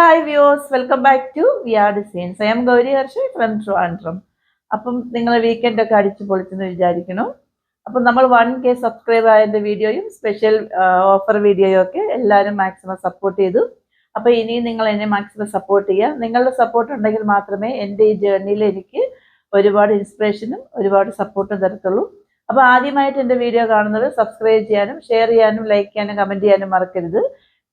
Hi viewers welcome back to V R designs I'm Gauri Harsha from Trivandrum അപ്പം നിങ്ങൾ weekend ഒക്കെ അടിച്ചു പൊളിച്ചെന്ന് വിചാരിക്കണം അപ്പം നമ്മൾ വൺ കെ സബ്സ്ക്രൈബ് ആയതിന്റെ വീഡിയോയും സ്പെഷ്യൽ ഓഫർ വീഡിയോയും ഒക്കെ എല്ലാവരും മാക്സിമം സപ്പോർട്ട് ചെയ്തു. അപ്പം ഇനിയും നിങ്ങൾ എന്നെ മാക്സിമം സപ്പോർട്ട് ചെയ്യുക. നിങ്ങളുടെ സപ്പോർട്ട് ഉണ്ടെങ്കിൽ മാത്രമേ എന്റെ ഈ ജേർണിയിൽ എനിക്ക് ഒരുപാട് ഇൻസ്പിറേഷനും ഒരുപാട് സപ്പോർട്ടും തരത്തുള്ളൂ. അപ്പോൾ ആദ്യമായിട്ട് എന്റെ വീഡിയോ കാണുന്നത് സബ്സ്ക്രൈബ് ചെയ്യാനും ഷെയർ ചെയ്യാനും ലൈക്ക് ചെയ്യാനും കമന്റ് ചെയ്യാനും മറക്കരുത്.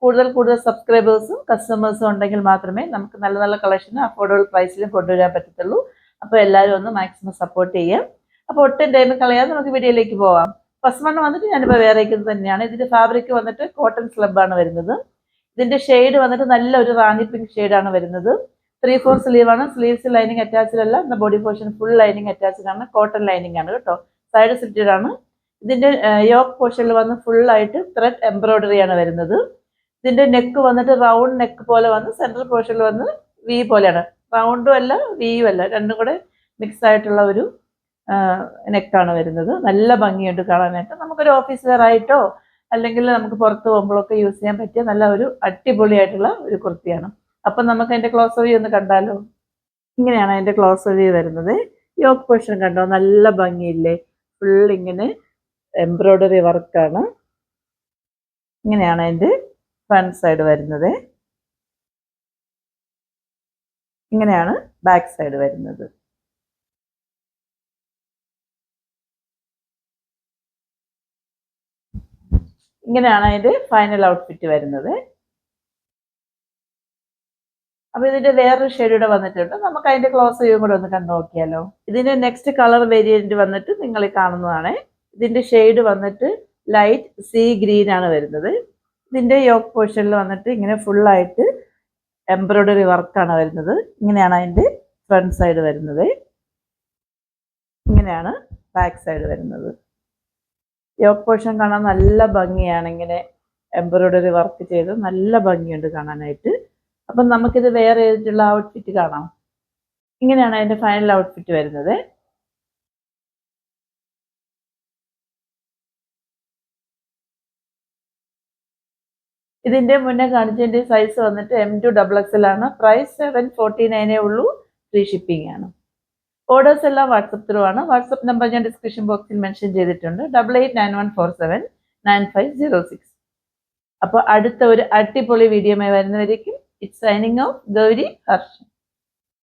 കൂടുതൽ കൂടുതൽ സബ്സ്ക്രൈബേഴ്സും കസ്റ്റമേഴ്സും ഉണ്ടെങ്കിൽ മാത്രമേ നമുക്ക് നല്ല നല്ല കളക്ഷനും അഫോർഡബിൾ പ്രൈസിലും കൊണ്ടുവരാൻ പറ്റത്തുള്ളൂ. അപ്പോൾ എല്ലാവരും ഒന്ന് മാക്സിമം സപ്പോർട്ട് ചെയ്യാം. അപ്പോൾ ഒട്ടും ടൈം കളയാതെ നമുക്ക് വീഡിയോയിലേക്ക് പോവാം. ഫസ്റ്റ് മണ്ണ് വന്നിട്ട് ഞാനിപ്പോൾ വേറെ തന്നെയാണ്. ഇതിന്റെ ഫാബ്രിക് വന്നിട്ട് കോട്ടൺ സ്ലബാണ് വരുന്നത്. ഇതിന്റെ ഷെയ്ഡ് വന്നിട്ട് നല്ല ഒരു റാണി പിങ്ക് ഷെയ്ഡാണ് വരുന്നത്. ത്രീ ഫോർ സ്ലീവ് ആണ്. സ്ലീവ്സ് ലൈനിങ് അറ്റാച്ച്ഡ് അല്ല. എന്നാൽ body portion full lining attached ആണ്. കോട്ടൺ ലൈനിങ് ആണ് കേട്ടോ. സൈഡ് സിറ്റഡ് ആണ്. ഇതിന്റെ യോക്ക് പോർഷനിൽ വന്ന് ഫുൾ ആയിട്ട് ത്രെഡ് എംബ്രോയിഡറി ആണ് വരുന്നത്. ഇതിന്റെ നെക്ക് വന്നിട്ട് റൗണ്ട് നെക്ക് പോലെ വന്ന് സെൻട്രൽ പോർഷനിൽ വന്ന് വി പോലെയാണ്. റൗണ്ടും അല്ല വിയും അല്ല. രണ്ടും കൂടെ മിക്സ് ആയിട്ടുള്ള ഒരു നെക്കാണ് വരുന്നത്. നല്ല ഭംഗിയുണ്ട് കാണാനായിട്ട്. നമുക്കൊരു ഓഫീസ് വെയർ ആയിട്ടോ അല്ലെങ്കിൽ നമുക്ക് പുറത്ത് പോകുമ്പോഴൊക്കെ യൂസ് ചെയ്യാൻ പറ്റിയ നല്ല ഒരു അടിപൊളിയായിട്ടുള്ള ഒരു കുർത്തിയാണ്. അപ്പം നമുക്ക് അതിന്റെ ക്ലോസ് വ്യൂ ഒന്ന് കണ്ടാലോ? ഇങ്ങനെയാണ് അതിന്റെ ക്ലോസ് വ്യൂ വരുന്നത്. യോക്ക് പോർഷൻ കണ്ടോ? നല്ല ഭംഗിയില്ലേ? ഫുൾ ഇങ്ങനെ എംബ്രോയ്ഡറി വർക്കാണ് ഇങ്ങനെയാണ് അതിന്റെ ഫ്രണ്ട് സൈഡ് വരുന്നത്. ഇങ്ങനെയാണ് ബാക്ക് സൈഡ് വരുന്നത്. ഇങ്ങനെയാണ് അതിന്റെ ഫൈനൽ ഔട്ട്ഫിറ്റ് വരുന്നത്. അപ്പോൾ ഇതിന്റെ വേറൊരു ഷെയ്ഡ് വന്നിട്ടുണ്ട്. നമുക്ക് അതിന്റെ ക്ലോസ് വ്യൂ കൂടെ ഒന്ന് കണ്ടു നോക്കിയാലോ. ഇതിന്റെ നെക്സ്റ്റ് കളർ വേരിയന്റ് വന്നിട്ട് നിങ്ങൾ കാണുന്നതാണ്. ഇതിന്റെ ഷെയ്ഡ് വന്നിട്ട് ലൈറ്റ് സീ ഗ്രീൻ ആണ് വരുന്നത്. ഇതിന്റെ യോക്ക് പോർഷനിൽ വന്നിട്ട് ഇങ്ങനെ ഫുള്ളായിട്ട് എംബ്രോയ്ഡറി വർക്കാണ് വരുന്നത്. ഇങ്ങനെയാണ് അതിന്റെ ഫ്രണ്ട് സൈഡ് വരുന്നത്. ഇങ്ങനെയാണ് ബാക്ക് സൈഡ് വരുന്നത്. യോക്ക് പോർഷൻ കാണാൻ നല്ല ഭംഗിയാണ് ഇങ്ങനെ എംബ്രോയ്ഡറി വർക്ക് ചെയ്ത് നല്ല ഭംഗിയുണ്ട് കാണാനായിട്ട്. അപ്പം നമുക്കിത് വേറെ ഏതിട്ടുള്ള ഔട്ട്ഫിറ്റ് കാണാം? ഇങ്ങനെയാണ് അതിന്റെ ഫൈനൽ ഔട്ട്ഫിറ്റ് വരുന്നത്. ഇതിന്റെ മുന്നേ കാണിച്ചതിന്റെ സൈസ് വന്നിട്ട് എം ടു ഡബിൾ എക്സ് ആണ്. പ്രൈസ് സെവൻ ഫോർട്ടി നയനേ ഉള്ളൂ. ഫ്രീ ഷിപ്പിംഗ് ആണ്. ഓർഡേഴ്സ് എല്ലാം വാട്സപ്പ് ത്രൂ ആണ്. വാട്സപ്പ് നമ്പർ ഞാൻ ഡിസ്ക്രിപ്ഷൻ ബോക്സിൽ മെൻഷൻ ചെയ്തിട്ടുണ്ട്. Double eight nine one four seven nine five zero six അപ്പോൾ അടുത്ത ഒരു അടിപൊളി വീഡിയോമായി വരുന്നവരേക്കും it's signing off Gauri Harshan